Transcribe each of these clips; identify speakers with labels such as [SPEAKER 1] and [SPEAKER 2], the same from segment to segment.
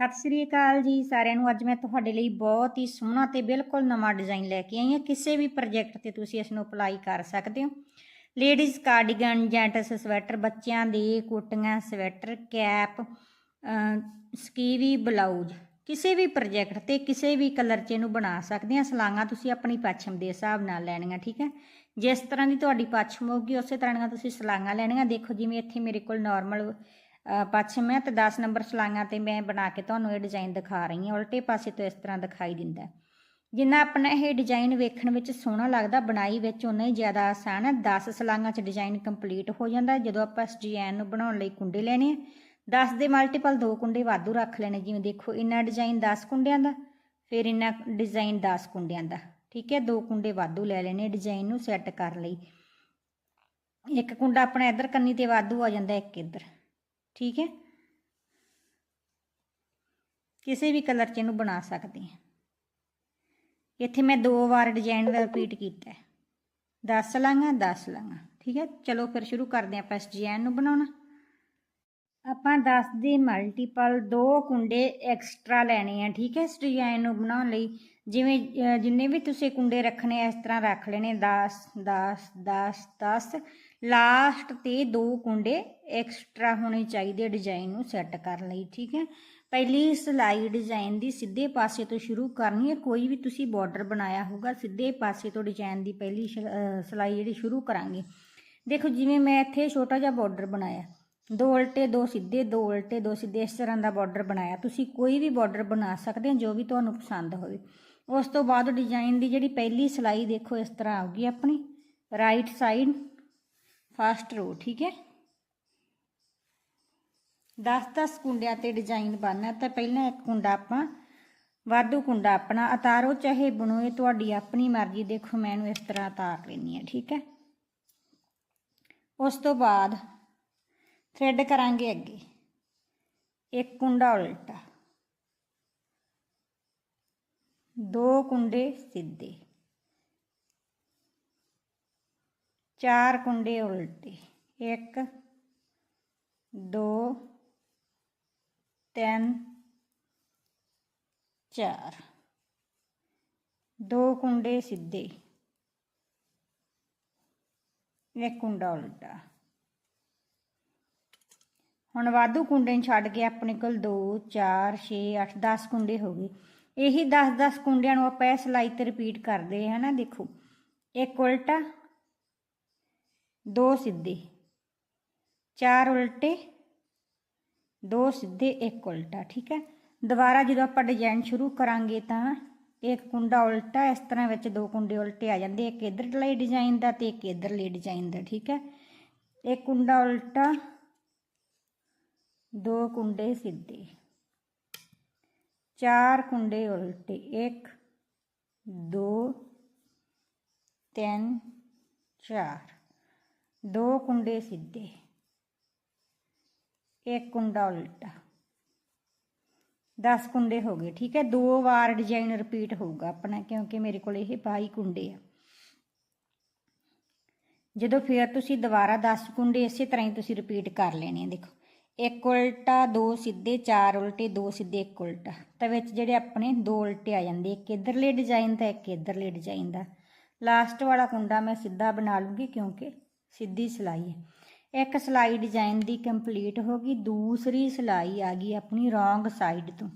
[SPEAKER 1] ਸਤਿ ਸ੍ਰੀ ਅਕਾਲ ਜੀ ਸਾਰਿਆਂ ਨੂੰ। ਅੱਜ ਮੈਂ ਤੁਹਾਡੇ ਲਈ ਬਹੁਤ ਹੀ ਸੋਹਣਾ ਤੇ ਬਿਲਕੁਲ ਨਵਾਂ ਡਿਜ਼ਾਈਨ ਲੈ ਕੇ ਆਈ ਹਾਂ। ਕਿਸੇ ਵੀ ਪ੍ਰੋਜੈਕਟ ਤੇ ਤੁਸੀਂ ਇਸ ਨੂੰ ਅਪਲਾਈ ਕਰ ਸਕਦੇ ਹੋ। ਲੇਡੀਜ਼ ਕਾਰਡੀਗਨ ਜੈਂਟਸ ਸਵੈਟਰ ਬੱਚਿਆਂ ਦੇ ਕੋਟੀਆਂ ਸਵੈਟਰ ਕੈਪ ਸਕੀਵੀ ਬਲਾਊਜ਼ ਕਿਸੇ ਵੀ ਪ੍ਰੋਜੈਕਟ ਤੇ ਕਿਸੇ ਵੀ ਕਲਰ 'ਚ ਇਹਨੂੰ ਬਣਾ ਸਕਦੇ ਆ ਸਲਾਂਗਾ ਤੁਸੀਂ ਆਪਣੀ ਪੱਛਮ ਦੇ ਹਿਸਾਬ ਨਾਲ ਲੈਣੀਆਂ, ਠੀਕ ਹੈ? ਜਿਸ ਤਰ੍ਹਾਂ ਦੀ ਤੁਹਾਡੀ ਪੱਛਮ ਹੋਊਗੀ, ਉਸੇ ਤਰ੍ਹਾਂ ਦੀਆਂ ਤੁਸੀਂ ਸਲਾਂਗਾ ਲੈਣੀਆਂ। ਦੇਖੋ, ਜਿਵੇਂ ਇੱਥੇ ਮੇਰੇ ਕੋਲ ਨਾਰਮਲ ਪੱਛਮ ਹੈ ਤੇ 10 ਨੰਬਰ ਸਲਾਂਗਾ ਤੇ ਮੈਂ ਬਣਾ ਕੇ ਤੁਹਾਨੂੰ ਇਹ ਡਿਜ਼ਾਈਨ ਦਿਖਾ ਰਹੀ ਹਾਂ। ਉਲਟੇ ਪਾਸੇ ਤੋਂ ਇਸ ਤਰ੍ਹਾਂ ਦਿਖਾਈ ਦਿੰਦਾ ਜਿੰਨਾ ਆਪਣਾ ਇਹ ਡਿਜ਼ਾਈਨ ਵੇਖਣ ਵਿੱਚ ਸੋਹਣਾ ਲੱਗਦਾ, ਬਣਾਈ ਵਿੱਚ ਉਨਾ ਹੀ ਜ਼ਿਆਦਾ ਆਸਾਨ ਹੈ। 10 ਸਲਾਂਗਾ 'ਚ ਡਿਜ਼ਾਈਨ ਕੰਪਲੀਟ ਹੋ ਜਾਂਦਾ ਜਦੋਂ ਆਪਾਂ ਇਸ ਡਿਜ਼ਾਈਨ ਨੂੰ ਬਣਾਉਣ ਲਈ ਕੁੰਡੇ ਲੈਣੇ ਆ 10 ਦੇ ਮਲਟੀਪਲ ਦੋ ਕੁੰਡੇ ਵਾਧੂ ਰੱਖ ਲੈਣੇ। ਜਿਵੇਂ ਦੇਖੋ, ਇੰਨਾ ਡਿਜ਼ਾਈਨ 10 ਕੁੰਡਿਆਂ ਦਾ, ਫਿਰ ਇੰਨਾ ਡਿਜ਼ਾਈਨ 10 ਕੁੰਡਿਆਂ ਦਾ। ਠੀਕ ਹੈ, ਦੋ ਕੁੰਡੇ ਵਾਧੂ ਲੈ ਲੈਣੇ ਡਿਜ਼ਾਈਨ ਨੂੰ ਸੈੱਟ ਕਰ ਲਈ। ਇੱਕ ਕੁੰਡਾ ਆਪਣਾ ਇੱਧਰ ਕੰਨੀ ਤੇ ਵਾਧੂ ਆ ਜਾਂਦਾ, ਇੱਕ ਇੱਧਰ। ਠੀਕ ਹੈ? ਕਿਸੇ ਵੀ ਕਲਰ 'ਚ ਇਹਨੂੰ ਬਣਾ ਸਕਦੇ ਹਾਂ। ਇੱਥੇ ਮੈਂ ਦੋ ਵਾਰ ਡਿਜ਼ਾਈਨ ਦਾ ਰਿਪੀਟ ਕੀਤਾ ਹੈ। 10 ਲਾਂਗਾ 10 ਲਾਂਗਾ। ਠੀਕ ਹੈ? ਚਲੋ ਫਿਰ ਸ਼ੁਰੂ ਕਰਦੇ ਹਾਂ ਆਪਾਂ ਇਸ ਡਿਜ਼ਾਈਨ ਨੂੰ ਬਣਾਉਣਾ। ਆਪਾਂ 10 ਦੇ ਮਲਟੀਪਲ ਦੋ ਕੁੰਡੇ ਐਕਸਟਰਾ ਲੈਣੇ ਆ, ਠੀਕ ਹੈ? ਇਸ ਡਿਜ਼ਾਈਨ ਨੂੰ ਬਣਾਉਣ ਲਈ। ਜਿਵੇਂ ਜਿੰਨੇ ਵੀ ਤੁਸੀਂ ਕੁੰਡੇ ਰੱਖਣੇ ਇਸ ਤਰ੍ਹਾਂ ਰੱਖ ਲੈਣੇ 10 10 10 10 ਲਾਸਟ ਤੇ ਦੋ ਕੁੰਡੇ ਐਕਸਟਰਾ ਹੋਣੇ ਚਾਹੀਦੇ ਡਿਜ਼ਾਈਨ ਨੂੰ ਸੈੱਟ ਕਰਨ ਲਈ ਠੀਕ ਹੈ? ਪਹਿਲੀ ਸਲਾਈ ਡਿਜ਼ਾਈਨ ਦੀ ਸਿੱਧੇ ਪਾਸੇ ਤੋਂ ਸ਼ੁਰੂ ਕਰਨੀ ਹੈ ਕੋਈ ਵੀ ਤੁਸੀਂ ਬਾਰਡਰ ਬਣਾਇਆ ਹੋਊਗਾ ਸਿੱਧੇ ਪਾਸੇ ਤੋਂ ਡਿਜ਼ਾਈਨ ਦੀ ਪਹਿਲੀ ਸ਼ਲ- ਅਹ, ਸਲਾਈ ਜਿਹੜੀ ਸ਼ੁਰੂ ਕਰਾਂਗੇ। ਦੇਖੋ ਜਿਵੇਂ ਮੈਂ ਇੱਥੇ ਛੋਟਾ ਜਿਹਾ ਬਾਰਡਰ ਬਣਾਇਆ ਦੋ ਉਲਟੇ ਦੋ ਸਿੱਧੇ ਦੋ ਉਲਟੇ ਦੋ ਸਿੱਧੇ ਇਸ ਤਰ੍ਹਾਂ ਦਾ ਬਾਰਡਰ ਬਣਾਇਆ। ਤੁਸੀਂ ਕੋਈ ਵੀ ਬਾਰਡਰ ਬਣਾ ਸਕਦੇ ਹੋ ਜੋ ਵੀ ਤੁਹਾਨੂੰ ਪਸੰਦ ਹੋਵੇ। ਉਸ ਤੋਂ ਬਾਅਦ ਡਿਜ਼ਾਈਨ ਦੀ ਜਿਹੜੀ ਪਹਿਲੀ ਸਲਾਈ ਦੇਖੋ ਇਸ ਤਰ੍ਹਾਂ ਆਊਗੀ ਆਪਣੀ ਰਾਈਟ ਸਾਈਡ ਫਸਟ ਰੋ, ਠੀਕ ਹੈ? 10-10 ਕੁੰਡਿਆਂ ਤੇ ਡਿਜ਼ਾਈਨ ਬਣਨਾ, ਤਾਂ ਪਹਿਲਾਂ ਇੱਕ ਕੁੰਡਾ ਆਪਾਂ, ਵਾਧੂ ਕੁੰਡਾ ਆਪਣਾ, ਉਤਾਰੋ, ਚਾਹੇ ਬਣੋ ਇਹ ਤੁਹਾਡੀ ਆਪਣੀ ਮਰਜ਼ੀ, ਦੇਖੋ ਮੈਂ ਇਹਨੂੰ ਇਸ ਤਰ੍ਹਾਂ ਉਤਾਰ ਲੈਂਦੀ ਹਾਂ, ਠੀਕ ਹੈ? ਉਸ ਤੋਂ ਬਾਅਦ ਥ੍ਰੈਡ ਕਰਾਂਗੇ ਅੱਗੇ। ਇੱਕ ਕੁੰਡਾ ਉਲਟਾ। ਦੋ ਕੁੰਡੇ ਸਿੱਧੇ। ਚਾਰ ਕੁੰਡੇ ਉਲਟੇ। ਇੱਕ, ਦੋ, ਤਿੰਨ, ਚਾਰ। ਦੋ ਕੁੰਡੇ ਸਿੱਧੇ। ਇੱਕ ਕੁੰਡਾ ਉਲਟਾ। ਹੁਣ ਵਾਧੂ ਕੁੰਡੇ ਨੂੰ ਛੱਡ ਕੇ ਆਪਣੇ ਕੋਲ 2 4 6 8 10 ਕੁੰਡੇ ਹੋ ਗਏ। ਇਹੀ 10 10 ਕੁੰਡਿਆਂ ਨੂੰ ਆਪਾਂ ਇਹ ਸਲਾਈ ਤੇ ਰਿਪੀਟ ਕਰਦੇ ਹਾਂ ਨਾ? ਦੇਖੋ। ਇੱਕ ਉਲਟਾ ਦੋ ਸਿੱਧੇ, ਚਾਰ ਉਲਟੇ, ਦੋ ਸਿੱਧੇ, ਇੱਕ ਉਲਟਾ, ਠੀਕ ਹੈ? ਦੁਬਾਰਾ ਜਦੋਂ ਆਪਾਂ ਡਿਜ਼ਾਈਨ ਸ਼ੁਰੂ ਕਰਾਂਗੇ ਤਾਂ ਇੱਕ ਕੁੰਡਾ ਉਲਟਾ, ਇਸ ਤਰ੍ਹਾਂ ਵਿੱਚ ਦੋ ਕੁੰਡੇ ਉਲਟੇ ਆ ਜਾਂਦੇ, ਇੱਕ ਇਧਰਲੇ ਡਿਜ਼ਾਈਨ ਦਾ ਤੇ ਇੱਕ ਇਧਰਲੇ ਡਿਜ਼ਾਈਨ ਦਾ, ਠੀਕ ਹੈ? ਇੱਕ ਕੁੰਡਾ ਉਲਟਾ, ਦੋ ਕੁੰਡੇ ਸਿੱਧੇ, ਚਾਰ ਕੁੰਡੇ ਉਲਟੇ, ਇੱਕ, ਦੋ, ਤਿੰਨ, ਚਾਰ। ਦੋ ਕੁੰਡੇ ਸਿੱਧੇ, ਇੱਕ ਕੁੰਡਾ ਉਲਟਾ। 10 ਕੁੰਡੇ ਹੋ ਗਏ, ਠੀਕ ਹੈ? ਦੋ ਵਾਰ ਡਿਜ਼ਾਈਨ ਰਿਪੀਟ ਹੋਊਗਾ ਆਪਣਾ, ਕਿਉਂਕਿ ਮੇਰੇ ਕੋਲ ਇਹ 22 ਕੁੰਡੇ ਆ। ਜਦੋਂ ਫਿਰ ਤੁਸੀਂ ਦੁਬਾਰਾ 10 ਕੁੰਡੇ ਇਸੇ ਤਰ੍ਹਾਂ ਹੀ ਤੁਸੀਂ ਰਿਪੀਟ ਕਰ ਲੈਣੇ ਆ, ਦੇਖੋ। ਇੱਕ ਉਲਟਾ, ਦੋ ਸਿੱਧੇ, ਚਾਰ ਉਲਟੇ, ਦੋ ਸਿੱਧੇ, ਇੱਕ ਉਲਟਾ। ਤਾਂ ਵਿੱਚ ਜਿਹੜੇ ਆਪਣੇ ਦੋ ਉਲਟੇ ਆ ਜਾਂਦੇ, ਇੱਕ ਇਧਰਲੇ ਡਿਜ਼ਾਈਨ ਦਾ, ਇੱਕ ਇਧਰਲੇ ਡਿਜ਼ਾਈਨ ਦਾ। ਲਾਸਟ ਵਾਲਾ ਕੁੰਡਾ ਮੈਂ ਸਿੱਧਾ ਬਣਾ ਲੂੰਗੀ, ਕਿਉਂਕਿ ਸਿੱਧੀ ਸਿਲਾਈ ਹੈ। ਇੱਕ ਸਿਲਾਈ ਡਿਜ਼ਾਈਨ ਦੀ ਕੰਪਲੀਟ ਹੋ ਗਈ, ਦੂਸਰੀ ਸਿਲਾਈ ਆ ਗਈ ਆਪਣੀ ਰੋਂਗ ਸਾਈਡ ਤੋਂ।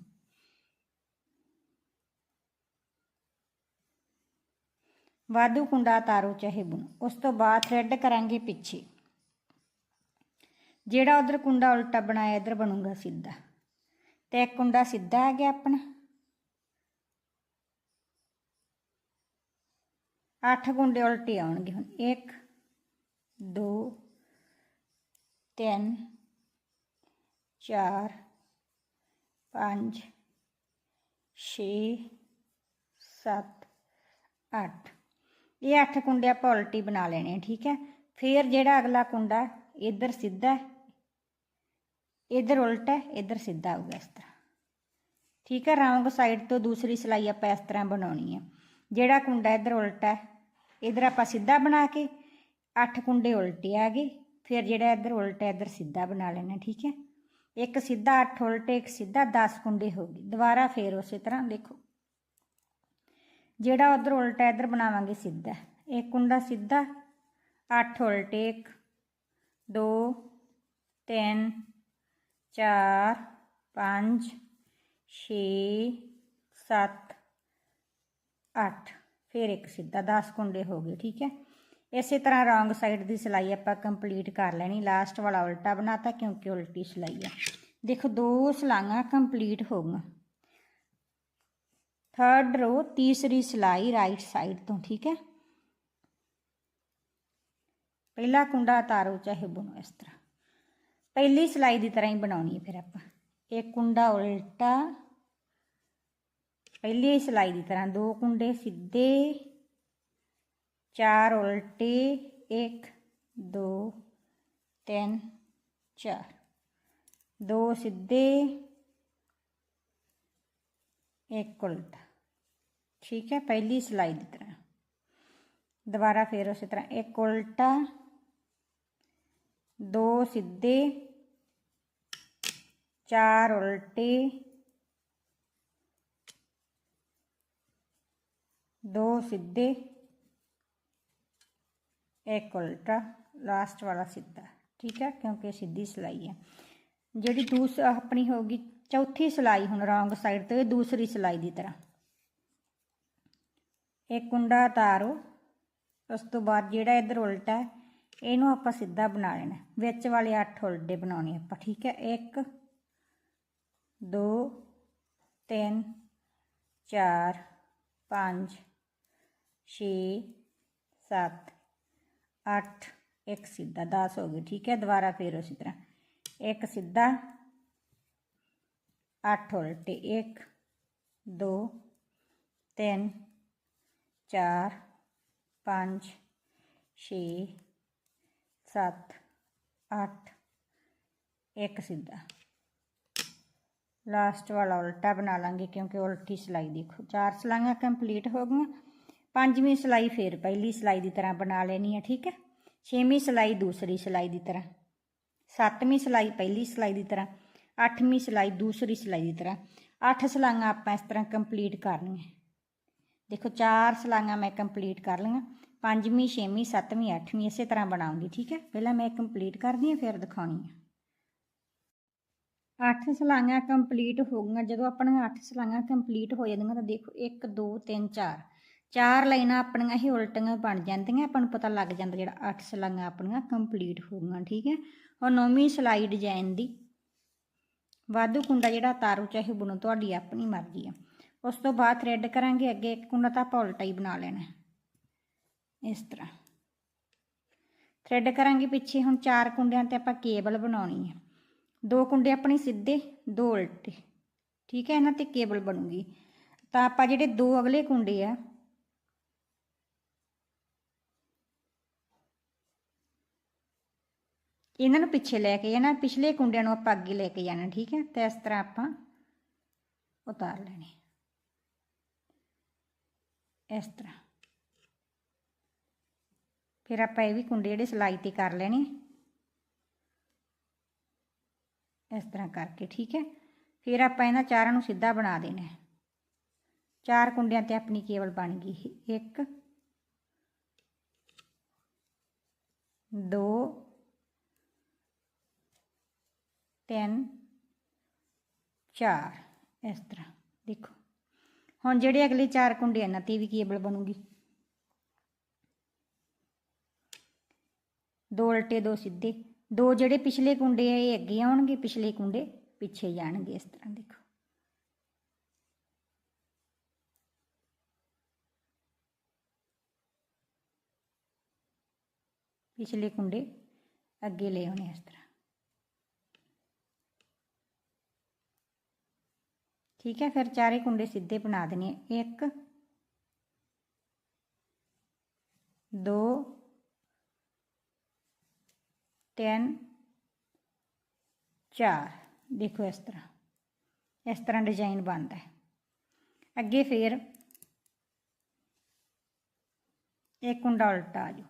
[SPEAKER 1] ਵਾਧੂ ਕੁੰਡਾ ਤਾਰੋ ਚਾਹੇ ਬੁਣੋ, ਉਸ ਤੋਂ ਬਾਅਦ ਥ੍ਰੈਡ ਕਰਾਂਗੇ ਪਿੱਛੇ। ਜਿਹੜਾ ਉਧਰ ਕੁੰਡਾ ਉਲਟਾ ਬਣਾਇਆ, ਇਧਰ ਬਣੂਗਾ ਸਿੱਧਾ। ਤੇ ਇੱਕ ਕੁੰਡਾ ਸਿੱਧਾ ਆ ਗਿਆ ਆਪਣਾ। ਅੱਠ ਕੁੰਡੇ ਉਲਟੇ ਆਉਣਗੇ ਹੁਣ 1 2 3 4 5 6 7 8 ਇਹ ਅੱਠ ਕੁੰਡੇ ਆਪਾਂ ਉਲਟੀ ਬਣਾ ਲੈਣੇ ਠੀਕ ਹੈ? ਫਿਰ ਜਿਹੜਾ ਅਗਲਾ ਕੁੰਡਾ ਇੱਧਰ ਸਿੱਧਾ ਇੱਧਰ ਉਲਟਾ ਹੈ, ਇੱਧਰ ਸਿੱਧਾ ਆਊਗਾ ਇਸ ਤਰ੍ਹਾਂ। ਠੀਕ ਹੈ? ਰੌਂਗ ਸਾਈਡ ਤੋਂ ਦੂਸਰੀ ਸਲਾਈ ਆਪਾਂ ਇਸ ਤਰ੍ਹਾਂ ਬਣਾਉਣੀ ਹੈ। ਜਿਹੜਾ ਕੁੰਡਾ ਇੱਧਰ ਉਲਟਾ ਹੈ, ਇੱਧਰ ਆਪਾਂ ਸਿੱਧਾ ਬਣਾ ਕੇ ਅੱਠ ਕੁੰਡੇ ਉਲਟੇ ਆ ਗਏ, ਫਿਰ ਜਿਹੜਾ ਇੱਧਰ ਉਲਟਾ, ਇੱਧਰ ਸਿੱਧਾ ਬਣਾ ਲੈਣਾ ਠੀਕ ਹੈ? ਇੱਕ ਸਿੱਧਾ ਅੱਠ ਉਲਟੇ, ਇੱਕ ਸਿੱਧਾ 10 ਕੁੰਡੇ ਹੋ ਗਏ। ਦੁਬਾਰਾ ਫੇਰ ਉਸੇ ਤਰ੍ਹਾਂ ਦੇਖੋ। ਜਿਹੜਾ ਉਧਰ ਉਲਟਾ, ਇੱਧਰ ਬਣਾਵਾਂਗੇ ਸਿੱਧਾ। ਇੱਕ ਕੁੰਡਾ ਸਿੱਧਾ, ਅੱਠ ਉਲਟੇ, ਇੱਕ 2 3 4 5 6 7 8 ਫਿਰ ਇੱਕ ਸਿੱਧਾ 10 ਕੁੰਡੇ ਹੋ ਗਏ, ਠੀਕ ਹੈ? ਇਸੇ ਤਰ੍ਹਾਂ ਰੋਂਗ ਸਾਈਡ ਦੀ ਸਿਲਾਈ ਆਪਾਂ ਕੰਪਲੀਟ ਕਰ ਲੈਣੀ ਲਾਸਟ ਵਾਲਾ ਉਲਟਾ ਬਣਾਤਾ ਕਿਉਂਕਿ ਉਲਟੀ ਸਿਲਾਈ ਆ। ਦੇਖੋ, ਦੋ ਸਲਾਈਆਂ ਕੰਪਲੀਟ ਹੋ ਗਈਆਂ। ਥਰਡ ਰੋ ਤੀਸਰੀ ਸਿਲਾਈ ਰਾਈਟ ਸਾਈਡ ਤੋਂ, ਠੀਕ ਹੈ? ਪਹਿਲਾ ਕੁੰਡਾ ਉਤਾਰੋ, ਚਾਹੇ ਬਣੋ ਇਸ ਤਰ੍ਹਾਂ। ਪਹਿਲੀ ਸਿਲਾਈ ਦੀ ਤਰ੍ਹਾਂ ਹੀ ਬਣਾਉਣੀ ਹੈ ਫਿਰ ਆਪਾਂ। ਇੱਕ ਕੁੰਡਾ ਉਲਟਾ, ਪਹਿਲੀ ਸਿਲਾਈ ਦੀ ਤਰ੍ਹਾਂ ਦੋ ਕੁੰਡੇ ਸਿੱਧੇ ਚਾਰ ਉਲਟੇ 1 2 3 4 ਦੋ ਸਿੱਧੇ ਇੱਕ ਉਲਟਾ ਠੀਕ ਹੈ ਪਹਿਲੀ ਸਿਲਾਈ ਦੀ ਤਰ੍ਹਾਂ ਦੁਬਾਰਾ ਫੇਰ ਉਸੇ ਤਰ੍ਹਾਂ ਇੱਕ ਉਲਟਾ ਦੋ ਸਿੱਧੇ ਚਾਰ ਉਲਟੇ ਦੋ ਸਿੱਧੇ ਇੱਕ ਉਲਟਾ ਲਾਸਟ ਵਾਲਾ ਸਿੱਧਾ, ਠੀਕ ਹੈ, ਕਿਉਂਕਿ ਸਿੱਧੀ ਸਿਲਾਈ ਹੈ। ਜਿਹੜੀ ਦੂਸ, ਆਪਣੀ ਹੋਗੀ ਚੌਥੀ ਸਿਲਾਈ, ਹੁਣ ਰੌਂਗ ਸਾਈਡ ਤੇ ਦੂਸਰੀ ਸਿਲਾਈ ਦੀ ਤਰ੍ਹਾਂ। ਇੱਕ ਕੁੰਡਾ ਉਤਾਰੋ, ਉਸ ਤੋਂ ਬਾਅਦ ਜਿਹੜਾ ਇਧਰ ਉਲਟਾ ਹੈ, ਇਹਨੂੰ ਆਪਾਂ ਸਿੱਧਾ ਬਣਾ ਲੈਣਾ ਵਿੱਚ ਵਾਲੇ 8 ਉਲਟੇ ਬਣਾਉਣੇ ਆਪਾਂ, ਠੀਕ ਹੈ। 1 2 3 4 5 6 7 8 ਇੱਕ ਸਿੱਧਾ 10 ਹੋ ਗਏ ਠੀਕ ਹੈ ਦੁਬਾਰਾ ਫੇਰ ਉਸੇ ਤਰ੍ਹਾਂ ਇੱਕ ਸਿੱਧਾ 8 ਉਲਟੇ 1 2 3 4 5 6 7 8 ਇੱਕ ਸਿੱਧਾ ਲਾਸਟ ਵਾਲਾ ਉਲਟਾ ਬਣਾ ਲਾਂਗੇ ਕਿਉਂਕਿ ਉਲਟੀ ਸਿਲਾਈ ਦੇਖੋ ਚਾਰ ਸਿਲਾਈਆਂ ਕੰਪਲੀਟ ਹੋ ਗਈਆਂ ਪੰਜਵੀਂ ਸਿਲਾਈ ਫੇਰ ਪਹਿਲੀ ਸਿਲਾਈ ਦੀ ਤਰ੍ਹਾਂ ਬਣਾ ਲੈਣੀ ਹੈ ਠੀਕ ਹੈ? ਛੇਵੀਂ ਸਿਲਾਈ, ਦੂਸਰੀ ਸਿਲਾਈ ਦੀ ਤਰ੍ਹਾਂ। ਸੱਤਵੀਂ ਸਿਲਾਈ, ਪਹਿਲੀ ਸਿਲਾਈ ਦੀ ਤਰ੍ਹਾਂ। ਅੱਠਵੀਂ ਸਿਲਾਈ, ਦੂਸਰੀ ਸਿਲਾਈ ਦੀ ਤਰ੍ਹਾਂ। ਅੱਠ ਸਿਲਾਈਆਂ ਆਪਾਂ ਇਸ ਤਰ੍ਹਾਂ ਕੰਪਲੀਟ ਕਰਨੀਆਂ। ਦੇਖੋ, ਚਾਰ ਸਿਲਾਈਆਂ ਮੈਂ ਕੰਪਲੀਟ ਕਰ ਲਈਆਂ। ਪੰਜਵੀਂ, ਛੇਵੀਂ, ਸੱਤਵੀਂ, ਅੱਠਵੀਂ ਇਸੇ ਤਰ੍ਹਾਂ ਬਣਾਉਂਗੀ, ਠੀਕ ਹੈ? ਪਹਿਲਾਂ ਮੈਂ ਕੰਪਲੀਟ ਕਰਦੀ ਹਾਂ, ਫਿਰ ਦਿਖਾਉਣੀ ਹੈ ਅੱਠ ਸਿਲਾਈਆਂ ਕੰਪਲੀਟ ਹੋ ਗਈਆਂ। ਜਦੋਂ ਆਪਣੀਆਂ ਅੱਠ ਸਿਲਾਈਆਂ ਕੰਪਲੀਟ ਹੋ ਜਾਂਦੀਆਂ ਤਾਂ ਦੇਖੋ 1 2 3 4 ਚਾਰ ਲਾਈਨਾਂ ਆਪਣੀਆਂ ਹੀ ਉਲਟੀਆਂ ਬਣ ਜਾਂਦੀਆਂ, ਆਪਾਂ ਨੂੰ ਪਤਾ ਲੱਗ ਜਾਂਦਾ ਜਿਹੜਾ ਅੱਠ ਸਿਲਾਈਆਂ ਆਪਣੀਆਂ ਕੰਪਲੀਟ ਹੋ ਗਈਆਂ ਠੀਕ ਹੈ? ਔਰ ਨੌਵੀਂ ਸਿਲਾਈ ਡਿਜ਼ਾਈਨ ਦੀ। ਵਾਧੂ ਕੁੰਡਾ ਜਿਹੜਾ ਤਾਰੂ ਚਾਹੇ ਬਣੋ, ਤੁਹਾਡੀ ਆਪਣੀ ਮਰਜ਼ੀ ਆ। ਉਸ ਤੋਂ ਬਾਅਦ ਥਰੈਡ ਕਰਾਂਗੇ, ਅੱਗੇ ਇੱਕ ਕੁੰਡਾ ਤਾਂ ਆਪਾਂ ਉਲਟਾ ਹੀ ਬਣਾ ਲੈਣਾ ਇਸ ਤਰ੍ਹਾਂ। ਥਰੈਡ ਕਰਾਂਗੇ ਪਿੱਛੇ, ਹੁਣ ਚਾਰ ਕੁੰਡਿਆਂ ਤੇ ਆਪਾਂ ਕੇਬਲ ਬਣਾਉਣੀ ਹੈ। ਦੋ ਕੁੰਡੇ ਆਪਣੇ ਸਿੱਧੇ, ਦੋ ਉਲਟੇ, ਠੀਕ ਹੈ? ਇਹਨਾਂ ਤੇ ਕੇਬਲ ਬਣੂਗੀ। ਤਾਂ ਆਪਾਂ ਜਿਹੜੇ ਦੋ ਅਗਲੇ ਕੁੰਡੇ ਆ ਇਹਨਾਂ ਨੂੰ ਪਿੱਛੇ ਲੈ ਕੇ ਜਾਣਾ, ਪਿਛਲੇ ਕੁੰਡਿਆਂ ਨੂੰ ਆਪਾਂ ਅੱਗੇ ਲੈ ਕੇ ਜਾਣਾ, ਠੀਕ ਹੈ? ਤੇ ਇਸ ਤਰ੍ਹਾਂ ਆਪਾਂ ਉਤਾਰ ਲੈਣੇ ਇਸ ਤਰ੍ਹਾਂ। ਫਿਰ ਆਪਾਂ ਇਹ ਵੀ ਕੁੰਡੇ ਜਿਹੜੇ ਸਿਲਾਈ ਤੇ ਕਰ ਲੈਣੇ ਇਸ ਤਰ੍ਹਾਂ ਕਰਕੇ, ਠੀਕ ਹੈ? ਫਿਰ ਆਪਾਂ ਇਹਨਾਂ ਚਾਰਾਂ ਨੂੰ ਸਿੱਧਾ ਬਣਾ ਦੇਣਾ ਚਾਰ ਕੁੰਡਿਆਂ ਤੇ ਆਪਣੀ ਕੇਵਲ ਬਣ ਗਈ ਇੱਕ, ਦੋ ਤਿੰਨ, ਚਾਰ। ਇਸ ਤਰ੍ਹਾਂ। ਦੇਖੋ। ਹੁਣ ਜਿਹੜੇ ਅਗਲੇ ਚਾਰ ਕੁੰਡੇ ਇਹਨਾਂ ਤੇ ਵੀ ਕੇਬਲ ਬਣੂਗੀ। ਦੋ ਉਲਟੇ, ਦੋ ਸਿੱਧੇ। ਦੋ ਜਿਹੜੇ ਪਿਛਲੇ ਕੁੰਡੇ ਆ, ਇਹ ਅੱਗੇ ਆਉਣਗੇ, ਪਿਛਲੇ ਕੁੰਡੇ ਪਿੱਛੇ ਜਾਣਗੇ। ਇਸ ਤਰ੍ਹਾਂ ਦੇਖੋ। ਪਿਛਲੇ ਕੁੰਡੇ ਅੱਗੇ ਲੈ ਆਉਣੇ ਇਸ ਤਰ੍ਹਾਂ। ਠੀਕ ਹੈ, ਫਿਰ ਚਾਰੇ ਕੁੰਡੇ ਸਿੱਧੇ ਬਣਾ ਦੇਣੇ ਇੱਕ, ਦੋ, ਤਿੰਨ, ਚਾਰ। ਦੇਖੋ ਇਸ ਤਰ੍ਹਾਂ। ਇਸ ਤਰ੍ਹਾਂ ਡਿਜ਼ਾਈਨ ਬਣਦਾ ਹੈ। ਅੱਗੇ ਫੇਰ ਇੱਕ ਕੁੰਡਾ ਉਲਟਾ ਆ ਜਾਓ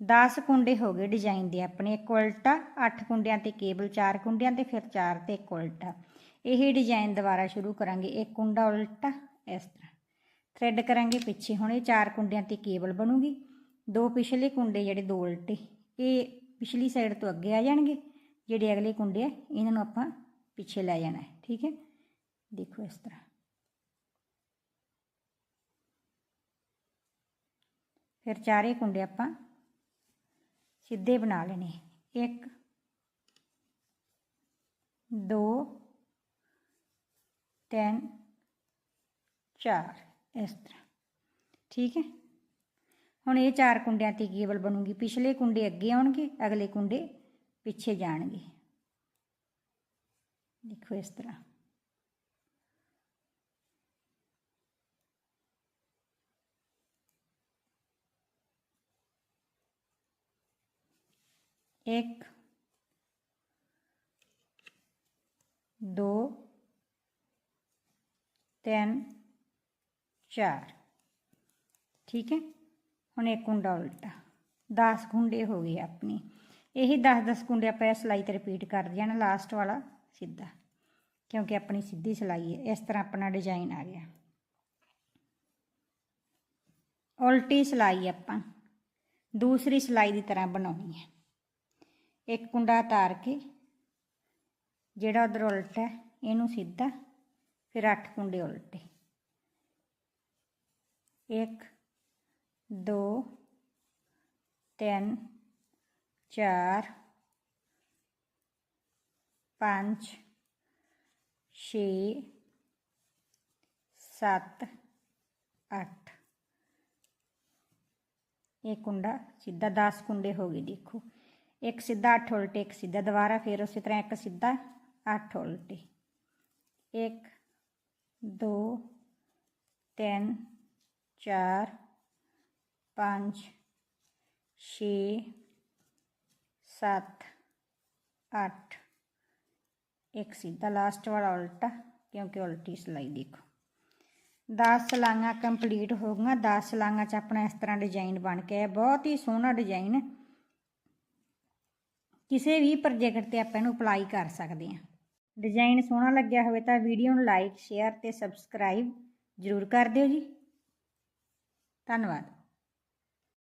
[SPEAKER 1] 10 ਕੁੰਡੇ ਹੋ ਗਏ ਡਿਜ਼ਾਈਨ ਦੇ ਆਪਣੇ। ਇੱਕ ਉਲਟਾ 8 ਕੁੰਡਿਆਂ ਤੇ ਕੇਬਲ 4 ਕੁੰਡਿਆਂ ਤੇ ਫਿਰ 4 ਤੇ ਇੱਕ ਉਲਟਾ। ਇਹੀ ਡਿਜ਼ਾਈਨ ਦੁਬਾਰਾ ਸ਼ੁਰੂ ਕਰਾਂਗੇ। ਇੱਕ ਕੁੰਡਾ ਉਲਟਾ ਇਸ ਤਰ੍ਹਾਂ। ਥ੍ਰੈਡ ਕਰਾਂਗੇ, ਪਿੱਛੇ ਹੁਣ ਇਹ ਚਾਰ ਕੁੰਡਿਆਂ ਤੇ ਕੇਬਲ ਬਣੂਗੀ। ਦੋ ਪਿਛਲੇ ਕੁੰਡੇ ਜਿਹੜੇ ਦੋ ਉਲਟੇ। ਇਹ ਪਿਛਲੀ ਸਾਈਡ ਤੋਂ ਅੱਗੇ ਆ ਜਾਣਗੇ। ਜਿਹੜੇ ਅਗਲੇ ਕੁੰਡੇ ਆ, ਇਹਨਾਂ ਨੂੰ ਆਪਾਂ ਪਿੱਛੇ ਲੈ ਜਾਣਾ ਹੈ। ਠੀਕ ਹੈ? ਦੇਖੋ ਇਸ ਤਰ੍ਹਾਂ। ਫਿਰ ਚਾਰੇ ਕੁੰਡੇ ਆਪਾਂ ਸਿੱਧੇ ਬਣਾ ਲੈਣੇ 1 2 टेन चार, इस तरह। ठीक है? हम ये चार कुंड केवल बनूगी। पिछले कुंडे अगे आने अगले कुंडे पिछे जाएँगे देखो इस तरह। एक, दो ਚਾਰ। ਠੀਕ ਹੈ? ਹੁਣ ਇੱਕ ਕੁੰਡਾ ਉਲਟਾ। 10 ਕੁੰਡੇ ਹੋ ਗਏ ਆਪਣੀ। ਇਹੀ 10 10 ਕੁੰਡੇ ਆਪਾਂ ਇਸ ਸਲਾਈ ਤੇ ਰਿਪੀਟ ਕਰ ਜਾਣਾ ਲਾਸਟ ਵਾਲਾ ਸਿੱਧਾ। ਕਿਉਂਕਿ ਆਪਣੀ ਸਿੱਧੀ ਸਿਲਾਈ ਹੈ। ਇਸ ਤਰ੍ਹਾਂ ਆਪਣਾ ਡਿਜ਼ਾਈਨ ਆ ਗਿਆ। ਉਲਟੀ ਸਿਲਾਈ ਆਪਾਂ। ਦੂਸਰੀ ਸਿਲਾਈ ਦੀ ਤਰ੍ਹਾਂ ਬਣਾਉਣੀ ਹੈ। ਇੱਕ ਕੁੰਡਾ ਤਾਰ ਕੇ, ਜਿਹੜਾ ਉਧਰ ਉਲਟਾ ਇਹਨੂੰ ਸਿੱਧਾ ਫਿਰ 8 ਕੁੰਡੇ ਉਲਟੇ। ਇੱਕ, ਦੋ, ਤਿੰਨ, ਚਾਰ, ਪੰਜ, ਛੇ, ਸੱਤ, ਅੱਠ। ਇਹ ਕੁੰਡਾ ਸਿੱਧਾ 10 ਕੁੰਡੇ ਹੋ ਗਏ, ਦੇਖੋ। ਇੱਕ ਸਿੱਧਾ 8 ਉਲਟੇ, ਇੱਕ ਸਿੱਧਾ ਦੁਬਾਰਾ, ਫਿਰ ਉਸੇ ਤਰ੍ਹਾਂ ਇੱਕ ਸਿੱਧਾ 8 ਉਲਟੇ। ਇੱਕ ਦੋ, ਤਿੰਨ, ਚਾਰ, ਪੰਜ, ਛੇ, ਸੱਤ, ਅੱਠ। ਇੱਕ ਸਿੱਧਾ ਲਾਸਟ ਵਾਲਾ ਉਲਟਾ, ਕਿਉਂਕਿ ਉਲਟੀ ਸਲਾਈ ਦੇਖੋ। 10 ਸਲਾਈਆਂ ਕੰਪਲੀਟ ਹੋ ਗਈਆਂ। 10 ਸਲਾਈਆਂ 'ਚ ਆਪਣਾ ਇਸ ਤਰ੍ਹਾਂ ਡਿਜ਼ਾਈਨ ਬਣ ਕੇ ਆਇਆ। ਬਹੁਤ ਹੀ ਸੋਹਣਾ ਡਿਜ਼ਾਈਨ ਕਿਸੇ ਵੀ ਪ੍ਰੋਜੈਕਟ ਤੇ ਆਪਾਂ ਇਹਨੂੰ ਅਪਲਾਈ ਕਰ ਸਕਦੇ ਹਾਂ। ਡਿਜ਼ਾਈਨ ਸੋਹਣਾ ਲੱਗਿਆ ਹੋਵੇ ਤਾਂ ਵੀਡੀਓ ਨੂੰ ਲਾਈਕ, ਸ਼ੇਅਰ ਤੇ ਸਬਸਕ੍ਰਾਈਬ ਜ਼ਰੂਰ ਕਰ ਦਿਓ ਜੀ। ਧੰਨਵਾਦ।